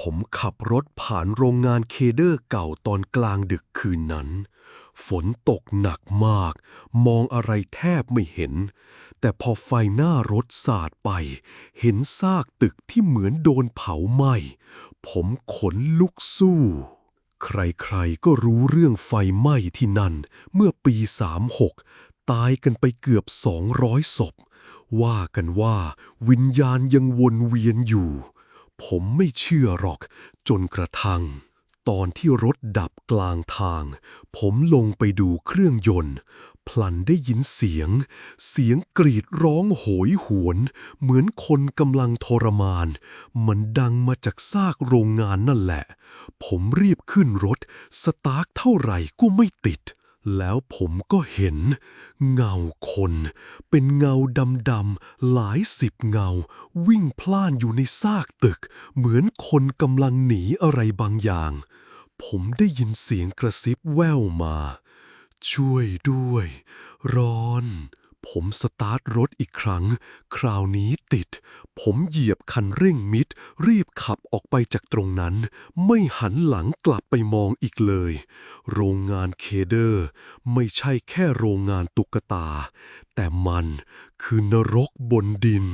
ผมขับรถผ่านโรงงานเคเดอร์เก่าตอนกลางดึกคืนนั้น ฝนตกหนักมาก มองอะไรแทบไม่เห็น แต่พอไฟหน้ารถสาดไป เห็นซากตึกที่เหมือนโดนเผาไหม้ ผมขนลุกสู้ ใครๆก็รู้เรื่องไฟไหม้ที่นั่น เมื่อปี 36 ตายกันไปเกือบ 200ศพ ว่ากันว่าวิญญาณยังวนเวียนอยู่ ผมไม่เชื่อหรอก จนกระทั่ง ตอนที่รถดับกลางทาง ผมลงไปดูเครื่องยนต์ พลันได้ยินเสียง เสียงกรีดร้องโหยหวน เหมือนคนกำลังทรมาน มันดังมาจากซากโรงงานนั่นแหละ ผมรีบขึ้นรถ สตาร์ทเท่าไหร่ก็ไม่ติด แล้วผมก็เห็น เงาคน เป็นเงาดำๆหลายสิบเงา วิ่งพล่านอยู่ในซากตึก เหมือนคนกำลังหนีอะไรบางอย่าง ผมได้ยินเสียงกระซิบแว่วมา ช่วยด้วย ร้อน ผมสตาร์ทรถอีกครั้ง คราวนี้ติด ผมเหยียบคันเร่งมิด รีบขับออกไปจากตรงนั้น ไม่หันหลังกลับไปมองอีกเลย โรงงานเคเดอร์ ไม่ใช่แค่โรงงานตุ๊กตา แต่มันคือนรกบนดิน